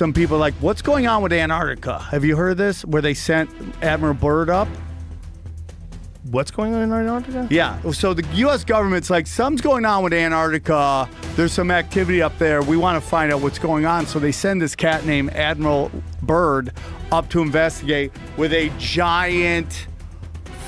some people like, what's going on with Antarctica? Have you heard this? Where they sent Admiral Byrd up? What's going on in Antarctica? Yeah. So the U.S. government's like, something's going on with Antarctica. There's some activity up there. We want to find out what's going on. So they send this cat named Admiral Byrd up to investigate with a giant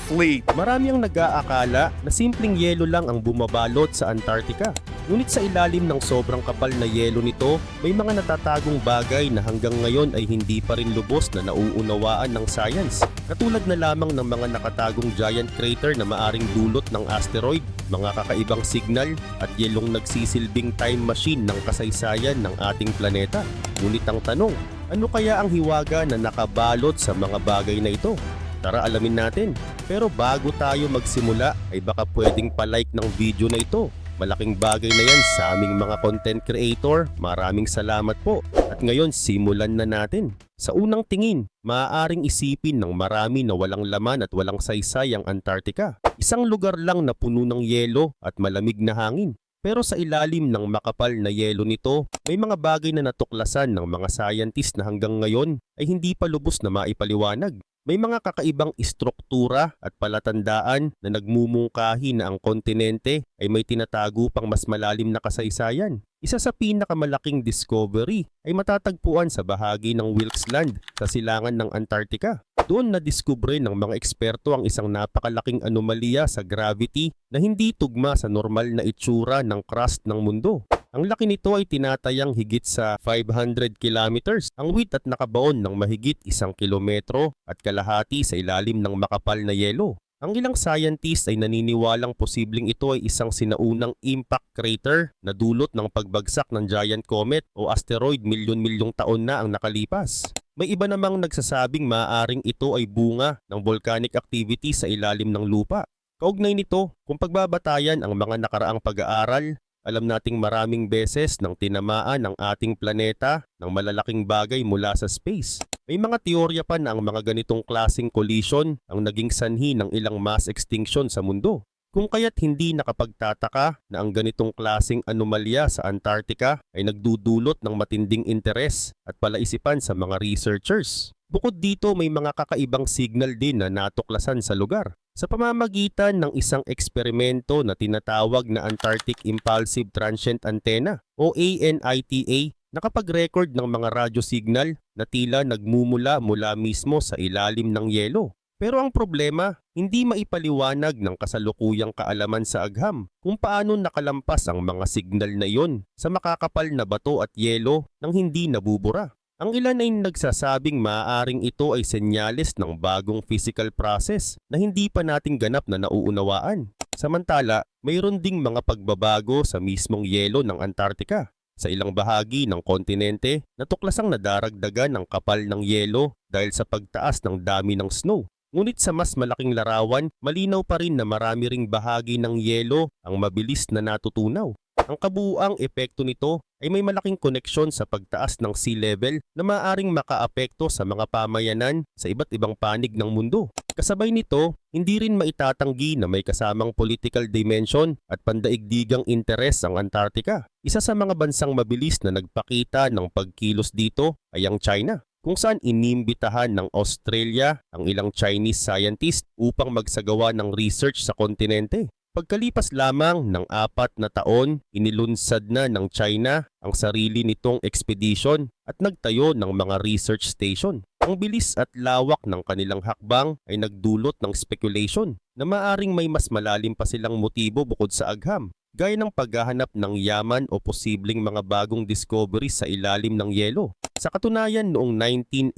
fleet. Marami ang nag-aakala na simpleng yelo lang ang bumabalot sa Antarctica. Ngunit sa ilalim ng sobrang kapal na yelo nito, may mga natatagong bagay na hanggang ngayon ay hindi pa rin lubos na nauunawaan ng science. Katulad na lamang ng mga nakatagong giant crater na maaring dulot ng asteroid, mga kakaibang signal at yelong nagsisilbing time machine ng kasaysayan ng ating planeta. Ngunit ang tanong, ano kaya ang hiwaga na nakabalot sa mga bagay na ito? Tara alamin natin. Pero bago tayo magsimula ay baka pwedeng palike ng video na ito. Malaking bagay na yan sa aming mga content creator. Maraming salamat po. At ngayon simulan na natin. Sa unang tingin, maaaring isipin ng marami na walang laman at walang saysay ang Antarctica. Isang lugar lang na puno ng yelo at malamig na hangin. Pero sa ilalim ng makapal na yelo nito, may mga bagay na natuklasan ng mga scientist na hanggang ngayon ay hindi pa lubos na maipaliwanag. May mga kakaibang istruktura at palatandaan na nagmumungkahi na ang kontinente ay may tinatago pang mas malalim na kasaysayan. Isa sa pinakamalaking discovery ay matatagpuan sa bahagi ng Wilkes Land sa silangan ng Antarctica. Doon nadiskubre ng mga eksperto ang isang napakalaking anomalya sa gravity na hindi tugma sa normal na itsura ng crust ng mundo. Ang laki nito ay tinatayang higit sa 500 kilometers. Ang width at nakabaon ng mahigit isang kilometro at kalahati sa ilalim ng makapal na yelo. Ang ilang scientists ay naniniwalang posibleng ito ay isang sinaunang impact crater na dulot ng pagbagsak ng giant comet o asteroid milyon-milyong taon na ang nakalipas. May iba namang nagsasabing maaaring ito ay bunga ng volcanic activity sa ilalim ng lupa. Kaugnay nito, kung pagbabatayan ang mga nakaraang pag-aaral, alam nating maraming beses nang tinamaan ang ating planeta ng malalaking bagay mula sa space. May mga teorya pa na ang mga ganitong klasing collision ang naging sanhi ng ilang mass extinction sa mundo. Kung kaya't hindi nakapagtataka na ang ganitong klasing anomalya sa Antarctica ay nagdudulot ng matinding interes at palaisipan sa mga researchers. Bukod dito may mga kakaibang signal din na natuklasan sa lugar sa pamamagitan ng isang eksperimento na tinatawag na Antarctic Impulsive Transient Antenna o ANITA nakapag-record ng mga radyo signal na tila nagmumula mula mismo sa ilalim ng yelo. Pero ang problema, hindi maipaliwanag ng kasalukuyang kaalaman sa agham kung paano nakalampas ang mga signal na iyon sa makakapal na bato at yelo nang hindi nabubura. Ang ilan ay nagsasabing maaaring ito ay senyales ng bagong physical process na hindi pa nating ganap na nauunawaan. Samantala, mayroon ding mga pagbabago sa mismong yelo ng Antarctica. Sa ilang bahagi ng kontinente, natuklasang nadaragdagan ng kapal ng yelo dahil sa pagtaas ng dami ng snow. Ngunit sa mas malaking larawan, malinaw pa rin na marami ring bahagi ng yelo ang mabilis na natutunaw. Ang kabuuang epekto nito ay may malaking koneksyon sa pagtaas ng sea level na maaring makaapekto sa mga pamayanan sa iba't ibang panig ng mundo. Kasabay nito, hindi rin maitatanggi na may kasamang political dimension at pandaigdigang interes ang Antarctica. Isa sa mga bansang mabilis na nagpakita ng pagkilos dito ay ang China kung saan inimbitahan ng Australia ang ilang Chinese scientist upang magsagawa ng research sa kontinente. Pagkalipas lamang ng apat na taon, inilunsad na ng China ang sarili nitong expedition at nagtayo ng mga research station. Ang bilis at lawak ng kanilang hakbang ay nagdulot ng speculation na maaring may mas malalim pa silang motibo bukod sa agham, gaya ng paghahanap ng yaman o posibleng mga bagong discoveries sa ilalim ng yelo. Sa katunayan noong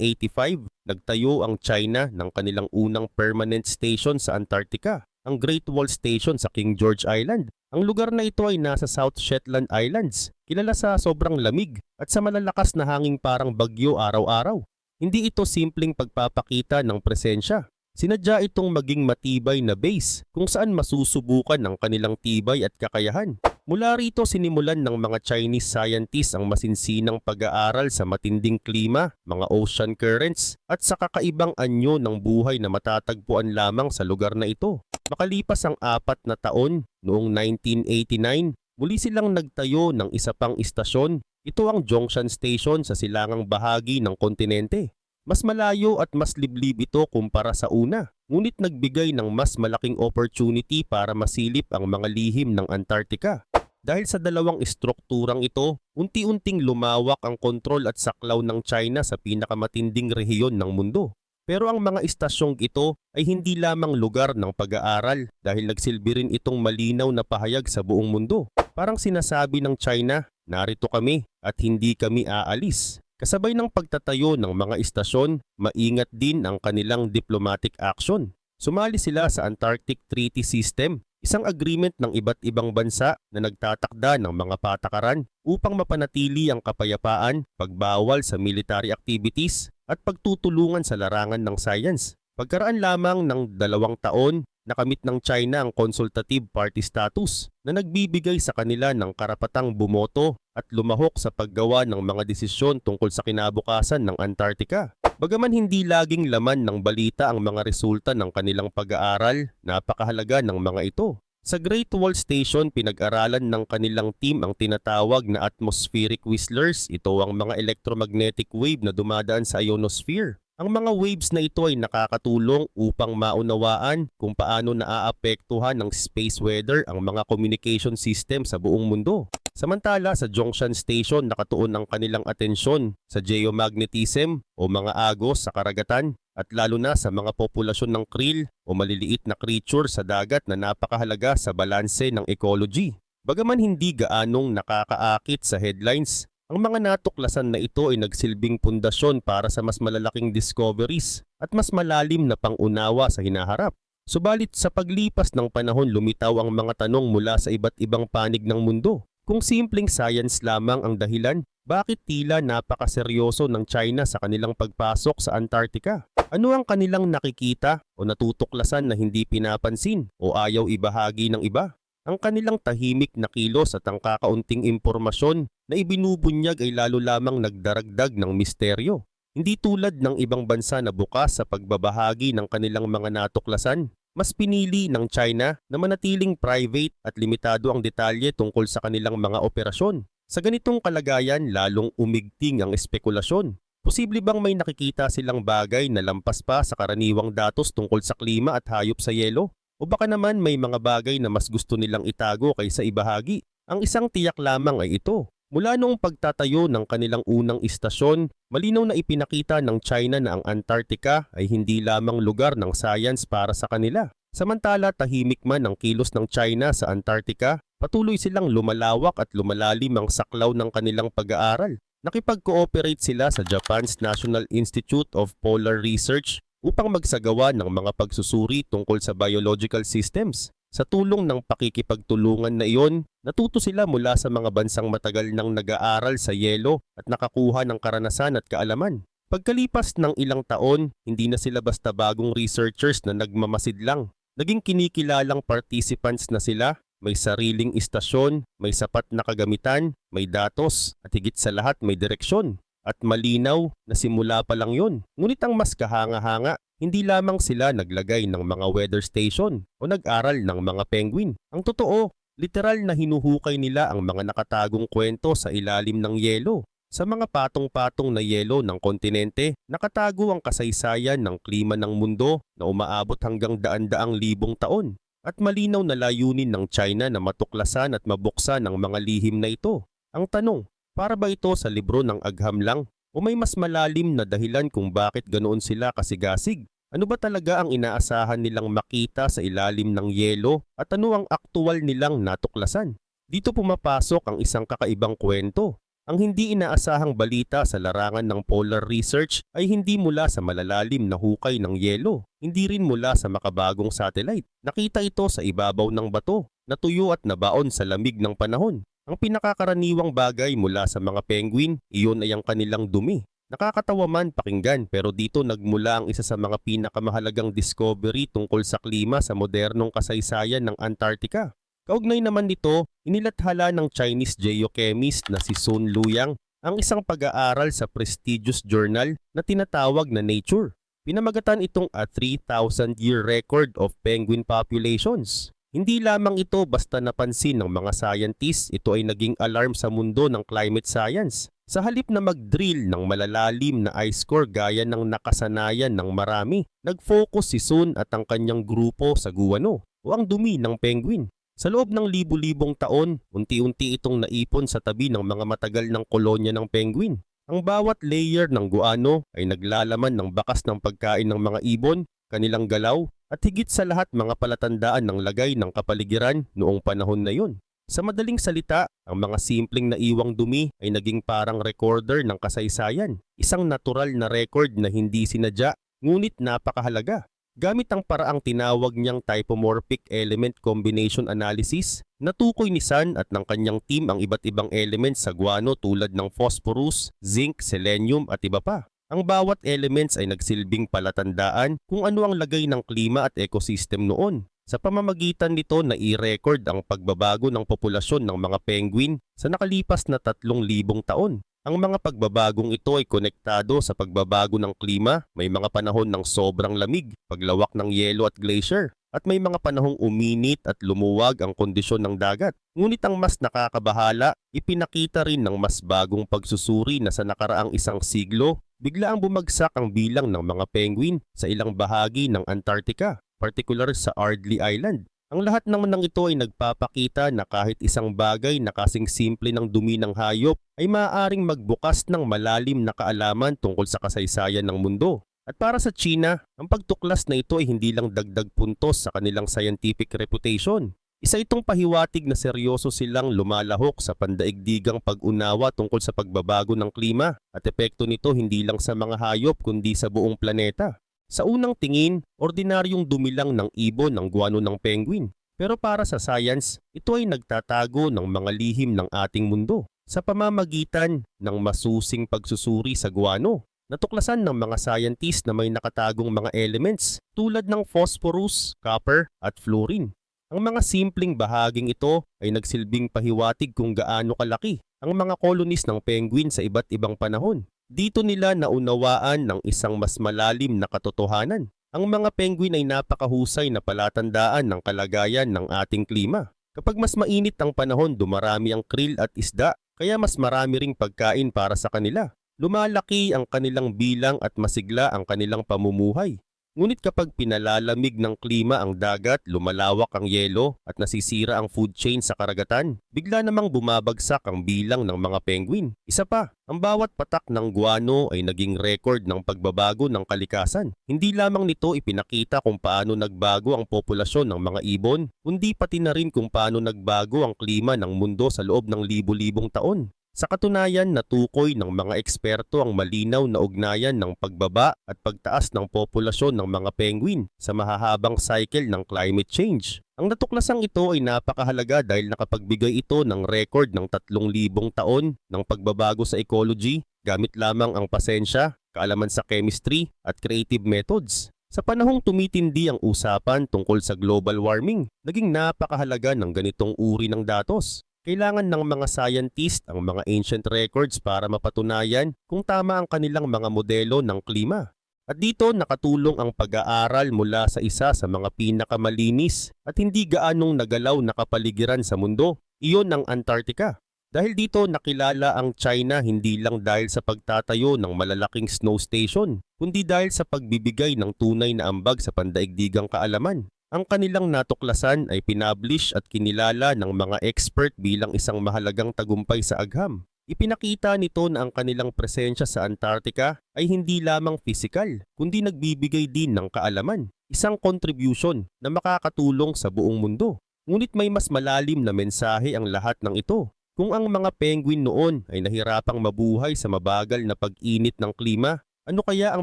1985, nagtayo ang China ng kanilang unang permanent station sa Antarctica ang Great Wall Station sa King George Island. Ang lugar na ito ay nasa South Shetland Islands, kilala sa sobrang lamig at sa malalakas na hanging parang bagyo araw-araw. Hindi ito simpleng pagpapakita ng presensya. Sinadya itong maging matibay na base kung saan masusubukan ang kanilang tibay at kakayahan. Mula rito sinimulan ng mga Chinese scientists ang masinsinang pag-aaral sa matinding klima, mga ocean currents, at sa kakaibang anyo ng buhay na matatagpuan lamang sa lugar na ito. Makalipas ang apat na taon, noong 1989, muli silang nagtayo ng isa pang istasyon, Ito ang junction station sa silangang bahagi ng kontinente. Mas malayo at mas liblib ito kumpara sa una, ngunit nagbigay ng mas malaking opportunity para masilip ang mga lihim ng Antarctica. Dahil sa dalawang estrukturang ito, unti-unting lumawak ang kontrol at saklaw ng China sa pinakamatinding rehiyon ng mundo. Pero ang mga istasyong ito ay hindi lamang lugar ng pag-aaral dahil nagsilbi rin itong malinaw na pahayag sa buong mundo. Parang sinasabi ng China, narito kami at hindi kami aalis. Kasabay ng pagtatayo ng mga istasyon, maingat din ang kanilang diplomatic action. Sumali sila sa Antarctic Treaty System, isang agreement ng iba't ibang bansa na nagtatakda ng mga patakaran upang mapanatili ang kapayapaan, pagbawal sa military activities at pagtutulungan sa larangan ng science. Pagkaraan lamang ng dalawang taon, nakamit ng China ang consultative party status na nagbibigay sa kanila ng karapatang bumoto at lumahok sa paggawa ng mga desisyon tungkol sa kinabukasan ng Antarctica. Bagaman hindi laging laman ng balita ang mga resulta ng kanilang pag-aaral, napakahalaga ng mga ito. Sa Great Wall Station, pinag-aralan ng kanilang team ang tinatawag na atmospheric whistlers. Ito ang mga electromagnetic wave na dumadaan sa ionosphere. Ang mga waves na ito ay nakakatulong upang maunawaan kung paano naaapektuhan ng space weather ang mga communication system sa buong mundo. Samantala sa Junction Station nakatuon ang kanilang atensyon sa geomagnetism o mga agos sa karagatan at lalo na sa mga populasyon ng krill o maliliit na creature sa dagat na napakahalaga sa balanse ng ecology. Bagaman hindi gaanong nakakaakit sa headlines, ang mga natuklasan na ito ay nagsilbing pundasyon para sa mas malalaking discoveries at mas malalim na pangunawa sa hinaharap. Subalit sa paglipas ng panahon lumitaw ang mga tanong mula sa iba't ibang panig ng mundo. Kung simpleng science lamang ang dahilan, bakit tila napakaseryoso ng China sa kanilang pagpasok sa Antarctica? Ano ang kanilang nakikita o natutuklasan na hindi pinapansin o ayaw ibahagi ng iba? Ang kanilang tahimik na kilos at ang kakaunting impormasyon na ibinubunyag ay lalo lamang nagdaragdag ng misteryo. Hindi tulad ng ibang bansa na bukas sa pagbabahagi ng kanilang mga natuklasan, mas pinili ng China na manatiling private at limitado ang detalye tungkol sa kanilang mga operasyon. Sa ganitong kalagayan, lalong umigting ang espekulasyon. Posible bang may nakikita silang bagay na lampas pa sa karaniwang datos tungkol sa klima at hayop sa yelo? O baka naman may mga bagay na mas gusto nilang itago kaysa ibahagi? Ang isang tiyak lamang ay ito. Mula noong pagtatayo ng kanilang unang istasyon, malinaw na ipinakita ng China na ang Antarctica ay hindi lamang lugar ng science para sa kanila. Samantala tahimik man ang kilos ng China sa Antarctica, patuloy silang lumalawak at lumalalim ang saklaw ng kanilang pag-aaral. Nakipag-cooperate sila sa Japan's National Institute of Polar Research upang magsagawa ng mga pagsusuri tungkol sa biological systems. Sa tulong ng pakikipagtulungan na iyon, natuto sila mula sa mga bansang matagal nang nag-aaral sa yelo at nakakuha ng karanasan at kaalaman. Pagkalipas ng ilang taon, hindi na sila basta bagong researchers na nagmamasid lang. Naging kinikilalang participants na sila, may sariling istasyon, may sapat na kagamitan, may datos, at higit sa lahat may direksyon. At malinaw na simula pa lang yun. Ngunit ang mas kahanga-hanga, hindi lamang sila naglagay ng mga weather station o nag-aral ng mga penguin. Ang totoo, literal na hinuhukay nila ang mga nakatagong kwento sa ilalim ng yelo. Sa mga patong-patong na yelo ng kontinente, nakatago ang kasaysayan ng klima ng mundo na umaabot hanggang daan-daang libong taon. At malinaw na layunin ng China na matuklasan at mabuksan ang mga lihim na ito. Ang tanong, para ba ito sa libro ng agham lang o may mas malalim na dahilan kung bakit ganoon sila kasigasig? Ano ba talaga ang inaasahan nilang makita sa ilalim ng yelo at ano ang aktual nilang natuklasan? Dito pumapasok ang isang kakaibang kwento. Ang hindi inaasahang balita sa larangan ng polar research ay hindi mula sa malalalim na hukay ng yelo, hindi rin mula sa makabagong satellite. Nakita ito sa ibabaw ng bato, natuyo at nabaon sa lamig ng panahon. Ang pinakakaraniwang bagay mula sa mga penguin, iyon ay ang kanilang dumi. Nakakatawa man pakinggan pero dito nagmula ang isa sa mga pinakamahalagang discovery tungkol sa klima sa modernong kasaysayan ng Antarctica. Kaugnay naman nito, inilathala ng Chinese geochemist na si Sun Luyang ang isang pag-aaral sa prestigious journal na tinatawag na Nature. Pinamagatan itong a 3,000 year record of penguin populations. Hindi lamang ito basta napansin ng mga scientists, ito ay naging alarm sa mundo ng climate science. Sa halip na mag-drill ng malalalim na ice core gaya ng nakasanayan ng marami, nag-focus si Sun at ang kanyang grupo sa guano o ang dumi ng penguin. Sa loob ng libu-libong taon, unti-unti itong naipon sa tabi ng mga matagal ng kolonya ng penguin. Ang bawat layer ng guano ay naglalaman ng bakas ng pagkain ng mga ibon, kanilang galaw, at higit sa lahat mga palatandaan ng lagay ng kapaligiran noong panahon na yun. Sa madaling salita, ang mga simpleng naiwang dumi ay naging parang recorder ng kasaysayan, isang natural na record na hindi sinadya, ngunit napakahalaga. Gamit ang paraang tinawag niyang typomorphic element combination analysis, natukoy ni San at ng kanyang team ang iba't ibang elements sa guano tulad ng phosphorus, zinc, selenium at iba pa. Ang bawat elements ay nagsilbing palatandaan kung ano ang lagay ng klima at ecosystem noon. Sa pamamagitan nito na i-record ang pagbabago ng populasyon ng mga penguin sa nakalipas na 3,000 taon. Ang mga pagbabagong ito ay konektado sa pagbabago ng klima, may mga panahon ng sobrang lamig, paglawak ng yelo at glacier, at may mga panahong uminit at lumuwag ang kondisyon ng dagat. Ngunit ang mas nakakabahala, ipinakita rin ng mas bagong pagsusuri na sa nakaraang isang siglo, bigla ang bumagsak ang bilang ng mga penguin sa ilang bahagi ng Antarctica, particular sa Ardley Island. Ang lahat naman ng ito ay nagpapakita na kahit isang bagay na kasing simple ng dumi ng hayop ay maaaring magbukas ng malalim na kaalaman tungkol sa kasaysayan ng mundo. At para sa China, ang pagtuklas na ito ay hindi lang dagdag puntos sa kanilang scientific reputation. Isa itong pahiwatig na seryoso silang lumalahok sa pandaigdigang pag-unawa tungkol sa pagbabago ng klima at epekto nito hindi lang sa mga hayop kundi sa buong planeta. Sa unang tingin, ordinaryong dumi lang ng ibon ng guano ng penguin. Pero para sa science, ito ay nagtatago ng mga lihim ng ating mundo sa pamamagitan ng masusing pagsusuri sa guano. Natuklasan ng mga scientists na may nakatagong mga elements tulad ng phosphorus, copper at fluorine. Ang mga simpleng bahaging ito ay nagsilbing pahiwatig kung gaano kalaki ang mga colonies ng penguin sa iba't ibang panahon. Dito nila naunawaan ng isang mas malalim na katotohanan. Ang mga penguin ay napakahusay na palatandaan ng kalagayan ng ating klima. Kapag mas mainit ang panahon, dumarami ang krill at isda, kaya mas marami ring pagkain para sa kanila. Lumalaki ang kanilang bilang at masigla ang kanilang pamumuhay. Ngunit kapag pinalalamig ng klima ang dagat, lumalawak ang yelo at nasisira ang food chain sa karagatan, bigla namang bumabagsak ang bilang ng mga penguin. Isa pa, ang bawat patak ng guano ay naging record ng pagbabago ng kalikasan. Hindi lamang nito ipinakita kung paano nagbago ang populasyon ng mga ibon, kundi pati na rin kung paano nagbago ang klima ng mundo sa loob ng libu-libong taon. Sa katunayan, natukoy ng mga eksperto ang malinaw na ugnayan ng pagbaba at pagtaas ng populasyon ng mga penguin sa mahahabang cycle ng climate change. Ang natuklasang ito ay napakahalaga dahil nakapagbigay ito ng record ng 3,000 taon ng pagbabago sa ecology gamit lamang ang pasensya, kaalaman sa chemistry at creative methods. Sa panahong tumitindi ang usapan tungkol sa global warming, naging napakahalaga ng ganitong uri ng datos. Kailangan ng mga scientist ang mga ancient records para mapatunayan kung tama ang kanilang mga modelo ng klima. At dito nakatulong ang pag-aaral mula sa isa sa mga pinakamalinis at hindi gaanong nagalaw na kapaligiran sa mundo, iyon ang Antarctica. Dahil dito nakilala ang China hindi lang dahil sa pagtatayo ng malalaking snow station, kundi dahil sa pagbibigay ng tunay na ambag sa pandaigdigang kaalaman. Ang kanilang natuklasan ay pinablish at kinilala ng mga expert bilang isang mahalagang tagumpay sa agham. Ipinakita nito na ang kanilang presensya sa Antarctica ay hindi lamang pisikal, kundi nagbibigay din ng kaalaman, isang contribution na makakatulong sa buong mundo. Ngunit may mas malalim na mensahe ang lahat ng ito. Kung ang mga penguin noon ay nahirapang mabuhay sa mabagal na pag-init ng klima, ano kaya ang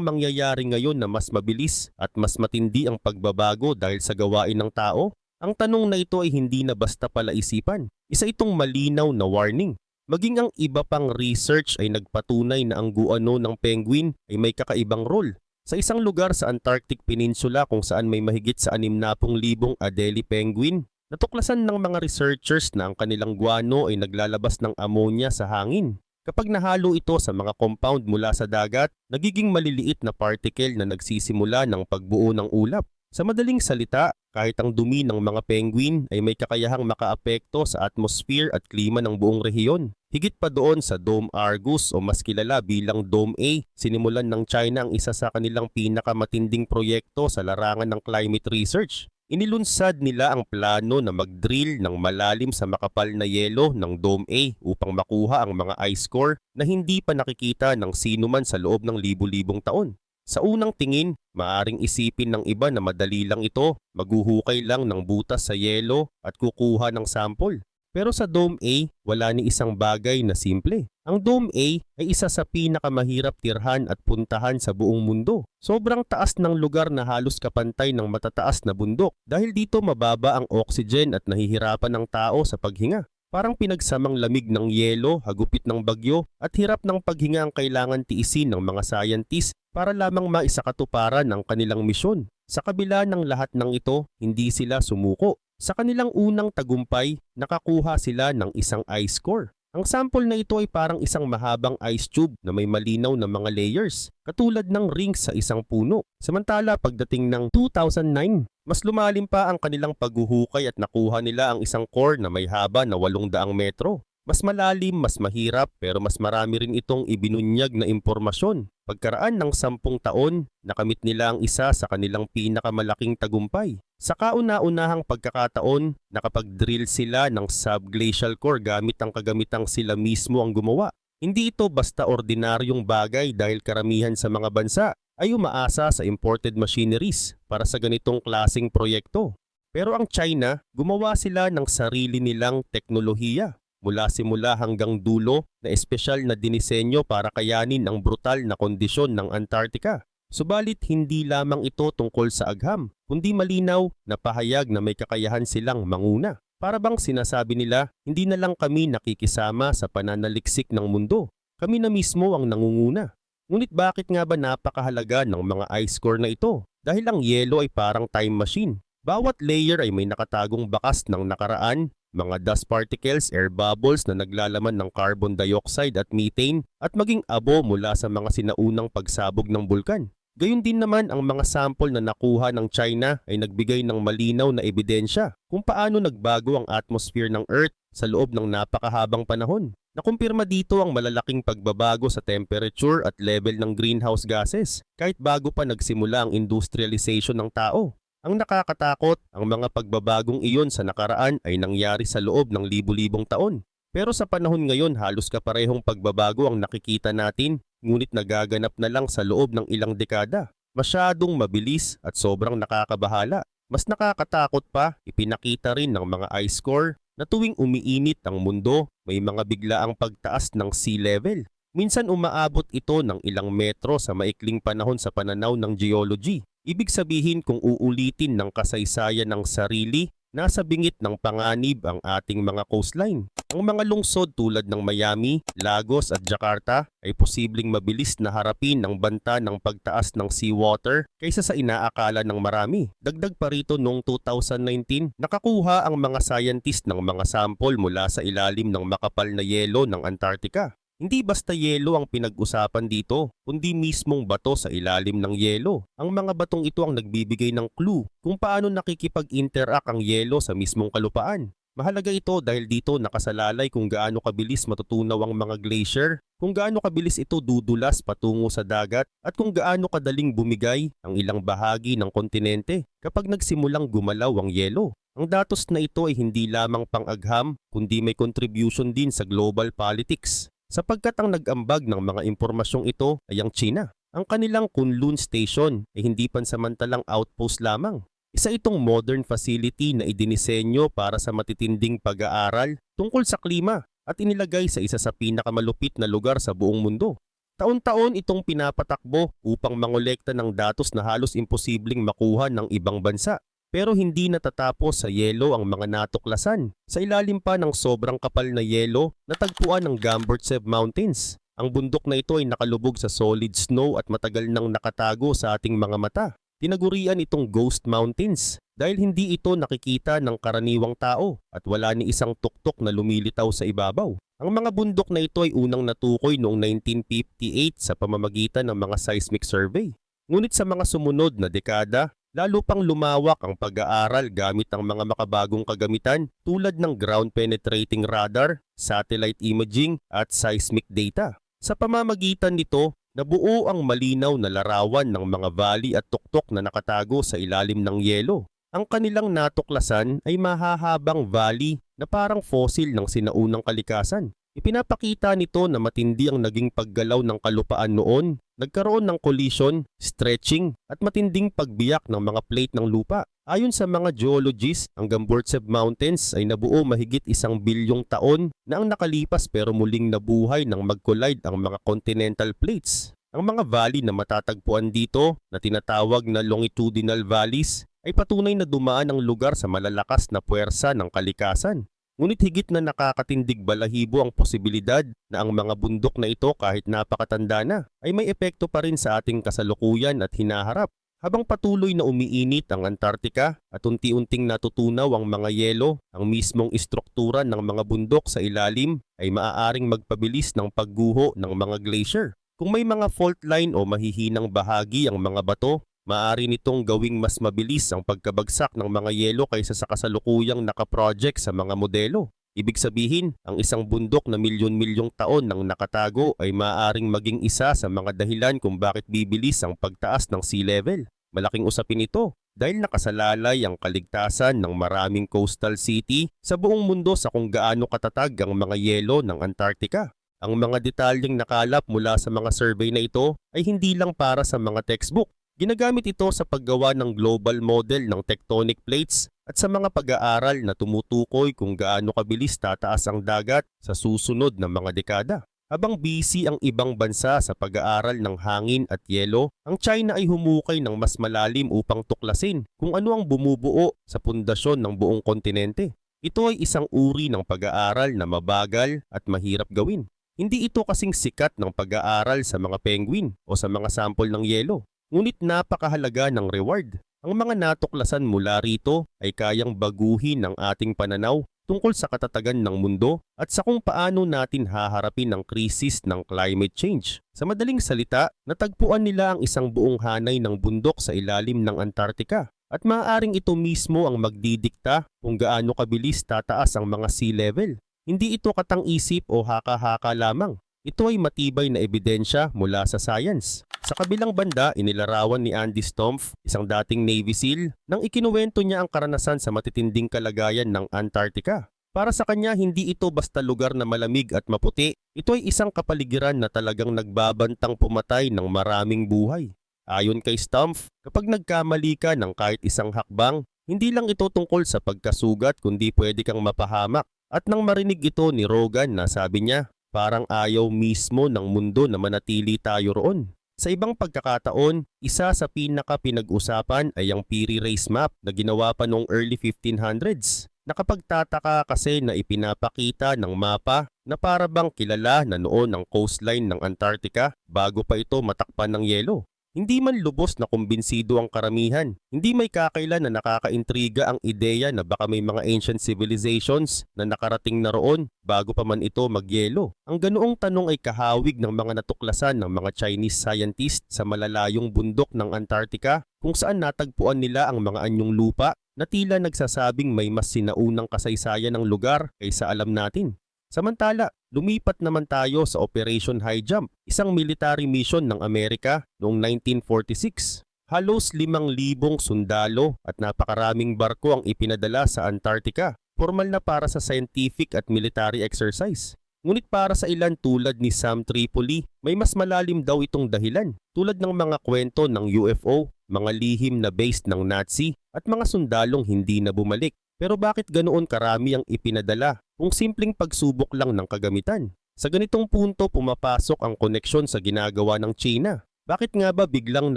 mangyayari ngayon na mas mabilis at mas matindi ang pagbabago dahil sa gawain ng tao? Ang tanong na ito ay hindi na basta palaisipan. Isa itong malinaw na warning. Maging ang iba pang research ay nagpatunay na ang guano ng penguin ay may kakaibang role. Sa isang lugar sa Antarctic Peninsula kung saan may mahigit sa 60,000 Adelie penguin, natuklasan ng mga researchers na ang kanilang guano ay naglalabas ng ammonia sa hangin. Kapag nahalo ito sa mga compound mula sa dagat, nagiging maliliit na particle na nagsisimula ng pagbuo ng ulap. Sa madaling salita, kahit ang dumi ng mga penguin ay may kakayahang makaapekto sa atmosphere at klima ng buong rehiyon. Higit pa doon sa Dome Argus o mas kilala bilang Dome A, sinimulan ng China ang isa sa kanilang pinakamatinding proyekto sa larangan ng climate research. Inilunsad nila ang plano na mag-drill ng malalim sa makapal na yelo ng Dome A upang makuha ang mga ice core na hindi pa nakikita ng sino man sa loob ng libu-libong taon. Sa unang tingin, maaring isipin ng iba na madali lang ito, maghuhukay lang ng butas sa yelo at kukuha ng sample. Pero sa Dome A, wala ni isang bagay na simple. Ang Dome A ay isa sa pinakamahirap tirhan at puntahan sa buong mundo. Sobrang taas ng lugar na halos kapantay ng matataas na bundok dahil dito mababa ang oxygen at nahihirapan ng tao sa paghinga. Parang pinagsamang lamig ng yelo, hagupit ng bagyo at hirap ng paghinga ang kailangan tiisin ng mga scientists para lamang maisakatuparan ang kanilang misyon. Sa kabila ng lahat ng ito, hindi sila sumuko. Sa kanilang unang tagumpay, nakakuha sila ng isang ice core. Ang sample na ito ay parang isang mahabang ice tube na may malinaw na mga layers, katulad ng rings sa isang puno. Samantala pagdating ng 2009, mas lumalim pa ang kanilang paghuhukay at nakuha nila ang isang core na may haba na 800 metro. Mas malalim, mas mahirap, pero mas marami rin itong ibinunyag na impormasyon. Pagkaraan ng sampung taon, nakamit nila ang isa sa kanilang pinakamalaking tagumpay. Sa kauna-unahang pagkakataon, nakapag-drill sila ng subglacial core gamit ang kagamitang sila mismo ang gumawa. Hindi ito basta ordinaryong bagay dahil karamihan sa mga bansa ay umaasa sa imported machineries para sa ganitong klasing proyekto. Pero ang China, gumawa sila ng sarili nilang teknolohiya mula simula hanggang dulo na espesyal na dinisenyo para kayanin ang brutal na kondisyon ng Antarctica. Subalit hindi lamang ito tungkol sa agham, kundi malinaw na pahayag na may kakayahan silang manguna. Para bang sinasabi nila, hindi na lang kami nakikisama sa pananaliksik ng mundo. Kami na mismo ang nangunguna. Ngunit bakit nga ba napakahalaga ng mga ice core na ito? Dahil ang yelo ay parang time machine. Bawat layer ay may nakatagong bakas ng nakaraan, mga dust particles, air bubbles na naglalaman ng carbon dioxide at methane at maging abo mula sa mga sinaunang pagsabog ng bulkan. Gayun din naman ang mga sample na nakuha ng China ay nagbigay ng malinaw na ebidensya kung paano nagbago ang atmosphere ng Earth sa loob ng napakahabang panahon. Nakumpirma dito ang malalaking pagbabago sa temperature at level ng greenhouse gases kahit bago pa nagsimula ang industrialization ng tao. Ang nakakatakot, ang mga pagbabagong iyon sa nakaraan ay nangyari sa loob ng libu-libong taon. Pero sa panahon ngayon halos kaparehong pagbabago ang nakikita natin ngunit nagaganap na lang sa loob ng ilang dekada. Masyadong mabilis at sobrang nakakabahala. Mas nakakatakot pa, ipinakita rin ng mga ice core na tuwing umiinit ang mundo, may mga biglaang pagtaas ng sea level. Minsan umaabot ito ng ilang metro sa maikling panahon sa pananaw ng geology. Ibig sabihin kung uulitin ng kasaysayan ng sarili, nasa bingit ng panganib ang ating mga coastline. Ang mga lungsod tulad ng Miami, Lagos at Jakarta ay posibleng mabilis na harapin ng banta ng pagtaas ng seawater kaysa sa inaakala ng marami. Dagdag pa rito noong 2019, nakakuha ang mga scientist ng mga sample mula sa ilalim ng makapal na yelo ng Antarctica. Hindi basta yelo ang pinag-usapan dito, kundi mismong bato sa ilalim ng yelo. Ang mga batong ito ang nagbibigay ng clue kung paano nakikipag-interact ang yelo sa mismong kalupaan. Mahalaga ito dahil dito nakasalalay kung gaano kabilis matutunaw ang mga glacier, kung gaano kabilis ito dudulas patungo sa dagat, at kung gaano kadaling bumigay ang ilang bahagi ng kontinente kapag nagsimulang gumalaw ang yelo. Ang datos na ito ay hindi lamang pang-agham, kundi may contribution din sa global politics sapagkat ang nag-ambag ng mga impormasyong ito ay ang China. Ang kanilang Kunlun Station ay hindi pansamantalang outpost lamang. Isa itong modern facility na idinisenyo para sa matitinding pag-aaral tungkol sa klima at inilagay sa isa sa pinakamalupit na lugar sa buong mundo. Taon-taon itong pinapatakbo upang mangolekta ng datos na halos imposibleng makuha ng ibang bansa. Pero hindi natatapos sa yelo ang mga natuklasan. Sa ilalim pa ng sobrang kapal na yelo, natagpuan ng Gamburtsev Mountains. Ang bundok na ito ay nakalubog sa solid snow at matagal nang nakatago sa ating mga mata. Tinagurian itong Ghost Mountains dahil hindi ito nakikita ng karaniwang tao at wala ni isang tuktok na lumilitaw sa ibabaw. Ang mga bundok na ito ay unang natukoy noong 1958 sa pamamagitan ng mga seismic survey. Ngunit sa mga sumunod na dekada, lalo pang lumawak ang pag-aaral gamit ang mga makabagong kagamitan tulad ng ground penetrating radar, satellite imaging at seismic data. Sa pamamagitan nito, nabuo ang malinaw na larawan ng mga valley at tuktok na nakatago sa ilalim ng yelo. Ang kanilang natuklasan ay mahahabang valley na parang fossil ng sinaunang kalikasan. Ipinapakita nito na matindi ang naging paggalaw ng kalupaan noon. Nagkaroon ng collision, stretching at matinding pagbiyak ng mga plate ng lupa. Ayon sa mga geologists, ang Gamburtsev Mountains ay nabuo mahigit isang bilyong taon na ang nakalipas pero muling nabuhay nang mag-collide ang mga continental plates. Ang mga valley na matatagpuan dito na tinatawag na longitudinal valleys ay patunay na dumaan ang lugar sa malalakas na puwersa ng kalikasan. Ngunit higit na nakakatindig balahibo ang posibilidad na ang mga bundok na ito kahit napakatanda na ay may epekto pa rin sa ating kasalukuyan at hinaharap. Habang patuloy na umiinit ang Antarctica at unti-unting natutunaw ang mga yelo, ang mismong istruktura ng mga bundok sa ilalim ay maaaring magpabilis ng pagguho ng mga glacier. Kung may mga fault line o mahihinang bahagi ang mga bato, maaari nitong gawing mas mabilis ang pagkabagsak ng mga yelo kaysa sa kasalukuyang nakaproject sa mga modelo. Ibig sabihin, ang isang bundok na milyon-milyong taon nang nakatago ay maaaring maging isa sa mga dahilan kung bakit bibilis ang pagtaas ng sea level. Malaking usapin ito dahil nakasalalay ang kaligtasan ng maraming coastal city sa buong mundo sa kung gaano katatag ang mga yelo ng Antarctica. Ang mga detalyeng nakalap mula sa mga survey na ito ay hindi lang para sa mga textbook. Ginagamit ito sa paggawa ng global model ng tectonic plates at sa mga pag-aaral na tumutukoy kung gaano kabilis tataas ang dagat sa susunod na mga dekada. Habang busy ang ibang bansa sa pag-aaral ng hangin at yelo, ang China ay humukay ng mas malalim upang tuklasin kung ano ang bumubuo sa pundasyon ng buong kontinente. Ito ay isang uri ng pag-aaral na mabagal at mahirap gawin. Hindi ito kasing sikat ng pag-aaral sa mga penguin o sa mga sample ng yelo. Ngunit napakahalaga ng reward. Ang mga natuklasan mula rito ay kayang baguhin ang ating pananaw tungkol sa katatagan ng mundo at sa kung paano natin haharapin ang krisis ng climate change. Sa madaling salita, natagpuan nila ang isang buong hanay ng bundok sa ilalim ng Antarctica at maaaring ito mismo ang magdidikta kung gaano kabilis tataas ang mga sea level. Hindi ito katang-isip o haka-haka lamang. Ito ay matibay na ebidensya mula sa science. Sa kabilang banda, inilarawan ni Andy Stumpf, isang dating Navy SEAL, nang ikinuwento niya ang karanasan sa matitinding kalagayan ng Antarctica. Para sa kanya, hindi ito basta lugar na malamig at maputi. Ito ay isang kapaligiran na talagang nagbabantang pumatay ng maraming buhay. Ayon kay Stumpf, kapag nagkamali ka ng kahit isang hakbang, hindi lang ito tungkol sa pagkasugat kundi pwede kang mapahamak. At nang marinig ito ni Rogan na sabi niya, parang ayaw mismo ng mundo na manatili tayo roon. Sa ibang pagkakataon, isa sa pinaka pinag-usapan ay ang Piri Race Map na ginawa pa noong early 1500s. Nakapagtataka kasi na ipinapakita ng mapa na para bang kilala na noon ang coastline ng Antarctica bago pa ito matakpan ng yelo. Hindi man lubos na kumbinsido ang karamihan. Hindi may kakailan na nakakaintriga ang ideya na baka may mga ancient civilizations na nakarating na roon bago pa man ito magyelo. Ang ganoong tanong ay kahawig ng mga natuklasan ng mga Chinese scientists sa malalayong bundok ng Antarctica kung saan natagpuan nila ang mga anyong lupa na tila nagsasabing may mas sinaunang kasaysayan ng lugar kaysa alam natin. Samantala, lumipat naman tayo sa Operation High Jump, isang military mission ng Amerika noong 1946. Halos 5,000 sundalo at napakaraming barko ang ipinadala sa Antarctica, formal na para sa scientific at military exercise. Ngunit para sa ilan tulad ni Sam Tripoli, may mas malalim daw itong dahilan, tulad ng mga kwento ng UFO, mga lihim na based ng Nazi at mga sundalong hindi na bumalik. Pero bakit ganoon karami ang ipinadala kung simpleng pagsubok lang ng kagamitan? Sa ganitong punto pumapasok ang koneksyon sa ginagawa ng China. Bakit nga ba biglang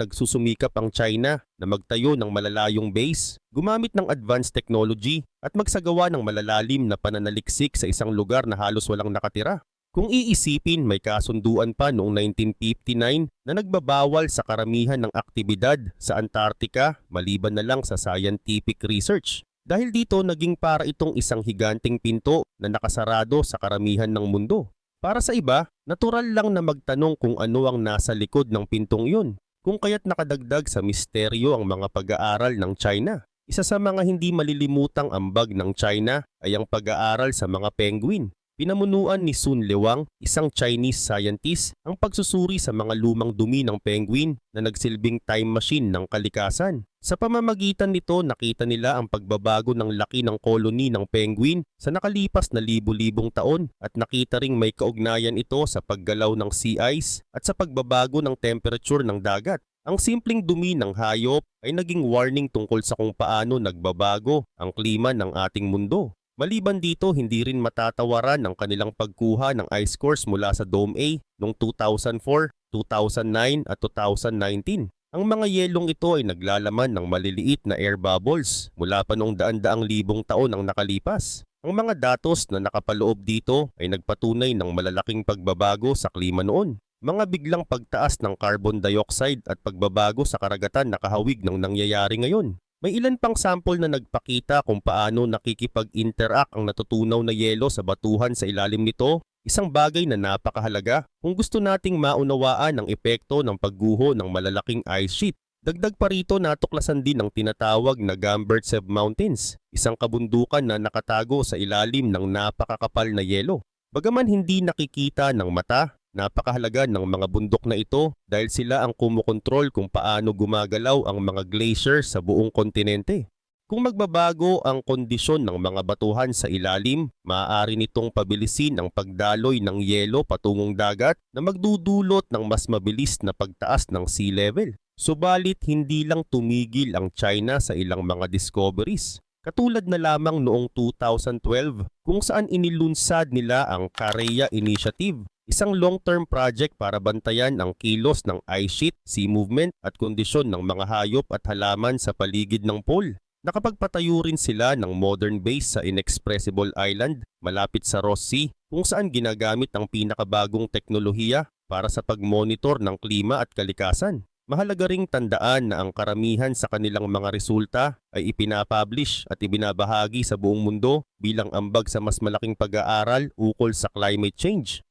nagsusumikap ang China na magtayo ng malalayong base, gumamit ng advanced technology at magsagawa ng malalalim na pananaliksik sa isang lugar na halos walang nakatira? Kung iisipin, may kasunduan pa noong 1959 na nagbabawal sa karamihan ng aktibidad sa Antarctica maliban na lang sa scientific research. Dahil dito naging para itong isang higanting pinto na nakasarado sa karamihan ng mundo. Para sa iba, natural lang na magtanong kung ano ang nasa likod ng pintong yun. kung kaya't nakadagdag sa misteryo ang mga pag-aaral ng China. Isa sa mga hindi malilimutang ambag ng China ay ang pag-aaral sa mga penguin. Pinamunuan ni Sun Lewang, isang Chinese scientist, ang pagsusuri sa mga lumang dumi ng penguin na nagsilbing time machine ng kalikasan. Sa pamamagitan nito, nakita nila ang pagbabago ng laki ng koloni ng penguin sa nakalipas na libu-libong taon at nakita ring may kaugnayan ito sa paggalaw ng sea ice at sa pagbabago ng temperature ng dagat. Ang simpleng dumi ng hayop ay naging warning tungkol sa kung paano nagbabago ang klima ng ating mundo. Maliban dito, hindi rin matatawaran ang kanilang pagkuha ng ice cores mula sa Dome A noong 2004, 2009 at 2019. Ang mga yelong ito ay naglalaman ng maliliit na air bubbles mula pa noong daan-daang libong taon ang nakalipas. Ang mga datos na nakapaloob dito ay nagpatunay ng malalaking pagbabago sa klima noon. Mga biglang pagtaas ng carbon dioxide at pagbabago sa karagatan nakahawig ng nangyayari ngayon. May ilan pang sample na nagpakita kung paano nakikipag-interact ang natutunaw na yelo sa batuhan sa ilalim nito, isang bagay na napakahalaga kung gusto nating maunawaan ang epekto ng pagguho ng malalaking ice sheet. Dagdag pa rito natuklasan din ang tinatawag na Gambertsev Mountains, isang kabundukan na nakatago sa ilalim ng napakakapal na yelo. Bagaman hindi nakikita ng mata, napakahalaga ng mga bundok na ito dahil sila ang kumukontrol kung paano gumagalaw ang mga glacier sa buong kontinente. Kung magbabago ang kondisyon ng mga batuhan sa ilalim, maaari nitong pabilisin ang pagdaloy ng yelo patungong dagat na magdudulot ng mas mabilis na pagtaas ng sea level. Subalit hindi lang tumigil ang China sa ilang mga discoveries. Katulad na lamang noong 2012 kung saan inilunsad nila ang Kareya Initiative, isang long-term project para bantayan ang kilos ng ice sheet, sea movement at kondisyon ng mga hayop at halaman sa paligid ng pole. Nakapagpatayo rin sila ng modern base sa Inexpressible Island malapit sa Ross Sea kung saan ginagamit ang pinakabagong teknolohiya para sa pagmonitor ng klima at kalikasan. Mahalaga ring tandaan na ang karamihan sa kanilang mga resulta ay ipinapublish at ibinabahagi sa buong mundo bilang ambag sa mas malaking pag-aaral ukol sa climate change.